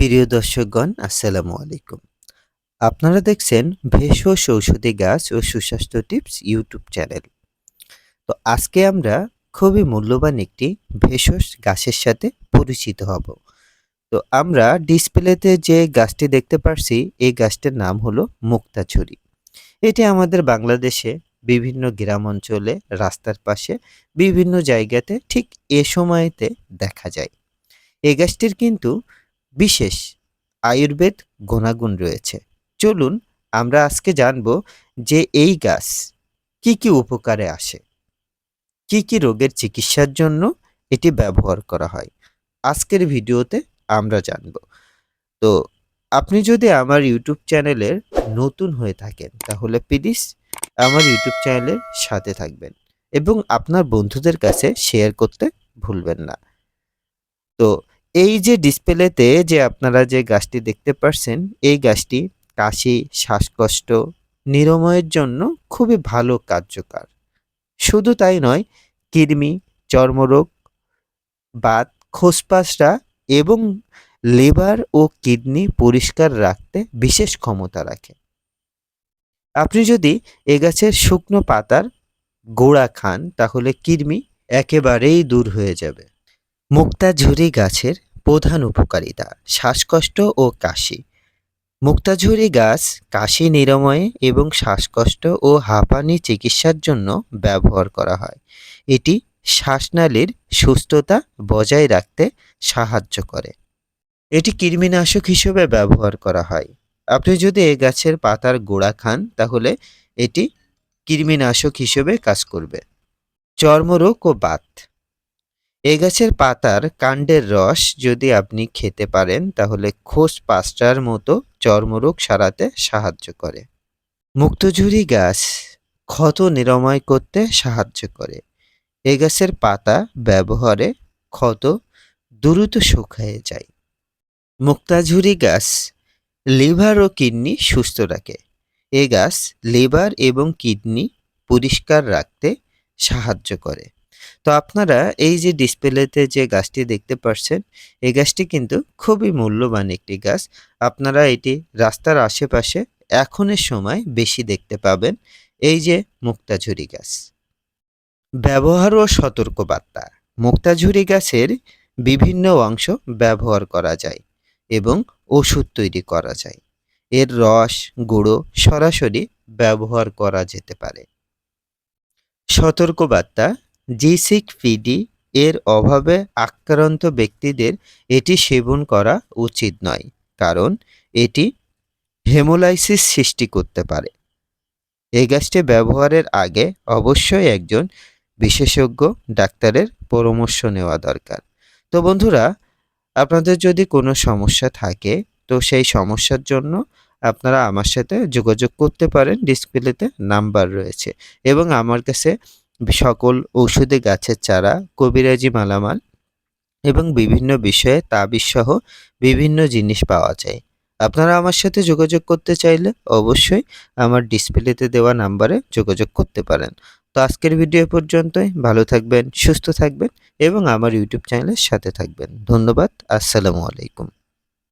প্রিয় দর্শকগণ, আসসালামু আলাইকুম। আপনারা দেখছেন ভেষজ ঔষধি গাছ ও সুস্বাস্থ্য টিপস ইউটিউব চ্যানেল। তো আজকে আমরা খুবই মূল্যবান একটি ভেষজ গাছের সাথে পরিচিত হব। তো আমরা ডিসপ্লেতে যে গাছটি দেখতে পারছি, এই গাছটির নাম হলো মুক্তাছড়ি। এটি আমাদের বাংলাদেশে বিভিন্ন গ্রাম অঞ্চলে, রাস্তার পাশে, বিভিন্ন জায়গাতে ঠিক এ সময়তে দেখা যায়। এই গাছটির কিন্তু বিশেষ আয়ুর্বেদ গুণাগুণ রয়েছে। চলুন আমরা আজকে জানব যে এই গাছ কি কি উপকারে আসে, কি কি রোগের চিকিৎসার জন্য এটি ব্যবহার করা হয়। আজকের ভিডিওতে আমরা জানব। তো আপনি যদি আমার ইউটিউব চ্যানেলের নতুন হয়ে থাকেন, তাহলে প্লিজ আমার ইউটিউব চ্যানেলের সাথে থাকবেন এবং আপনার বন্ধুদের কাছে শেয়ার করতে ভুলবেন না। তো এই যে ডিসপ্লেতে যে আপনারা যে গাছটি দেখতে পাচ্ছেন এই গাছটি কাশি, শ্বাসকষ্ট, নিরাময়ের জন্য খুবই ভালো, কার্যকর। শুধু তাই নয়, কৃমি, চর্মরোগ, বাত, খোসপাসরা এবং লিভার ও কিডনি পরিষ্কার রাখতে বিশেষ ক্ষমতা রাখে। আপনি যদি এ গাছের শুকনো পাতার গোড়া খান, তাহলে কৃমি একেবারেই দূর হয়ে যাবে। মুক্তাঝুরি গাছের প্রধান উপকারিতা, শ্বাসকষ্ট ও কাশি। মুক্তাঝুরি গাছ কাশি নিরাময়ে এবং শ্বাসকষ্ট ও হাঁপানি চিকিৎসার জন্য ব্যবহার করা হয়। এটি শ্বাসনালীর সুস্থতা বজায় রাখতে সাহায্য করে। এটি কৃমিনাশক হিসেবে ব্যবহার করা হয়। আপনি যদি এ গাছের পাতার গোড়া খান, তাহলে এটি কৃমিনাশক হিসেবে কাজ করবে। চর্মরোগ ও বাত। এ গাছের পাতার কাণ্ডের রস যদি আপনি খেতে পারেন, তাহলে খোস পাস্টার মতো চর্মরোগ সারাতে সাহায্য করে। মুক্তঝুরি গাছ ক্ষত নিরাময় করতে সাহায্য করে। এ গাছের পাতা ব্যবহারে ক্ষত দ্রুত শুকিয়ে যায়। মুক্তাঝুরি গাছ লিভার ও কিডনি সুস্থ রাখে। এ গাছ লিভার এবং কিডনি পরিষ্কার রাখতে সাহায্য করে। তো আপনারা এই যে ডিসপ্লেতে যে গাছটি দেখতে পাচ্ছেন এই গাছটি কিন্তু খুবই মূল্যবান একটি গাছ। আপনারা এটি রাস্তার আশেপাশে এখনের সময় বেশি দেখতে পাবেন। এই যে মুক্তাঝুরি গাছ। ব্যবহার ও সতর্কবার্তা। মুক্তাঝুরি গাছের বিভিন্ন অংশ ব্যবহার করা যায় এবং ওষুধ তৈরি করা যায়। এর রস, গুঁড়ো সরাসরি ব্যবহার করা যেতে পারে। সতর্কবার্তা জিসিক পিডি এর অভাবে আক্রান্ত ব্যক্তিদের এটি সেবন করা উচিত নয়, কারণ এটি হেমোলাইসিস সৃষ্টি করতে পারে। এই গাছটি ব্যবহারের আগে অবশ্যই একজন বিশেষজ্ঞ ডাক্তারের পরামর্শ নেওয়া দরকার। তো বন্ধুরা, আপনাদের যদি কোনো সমস্যা থাকে, তো সেই সমস্যার জন্য আপনারা আমার সাথে যোগাযোগ করতে পারেন। ডিসপ্লেতে নাম্বার রয়েছে এবং আমার কাছে সকল ঔষধি গাছের চারা, কবিরাজি মালামাল এবং বিভিন্ন বিষয়ে তাবিজসহ বিভিন্ন জিনিস পাওয়া যায়। আপনারা আমার সাথে যোগাযোগ করতে চাইলে অবশ্যই আমার ডিসপ্লেতে দেওয়া নাম্বারে যোগাযোগ করতে পারেন। তো আজকের ভিডিও পর্যন্তই। ভালো থাকবেন, সুস্থ থাকবেন এবং আমার ইউটিউব চ্যানেলের সাথে থাকবেন। ধন্যবাদ। আসসালামু আলাইকুম।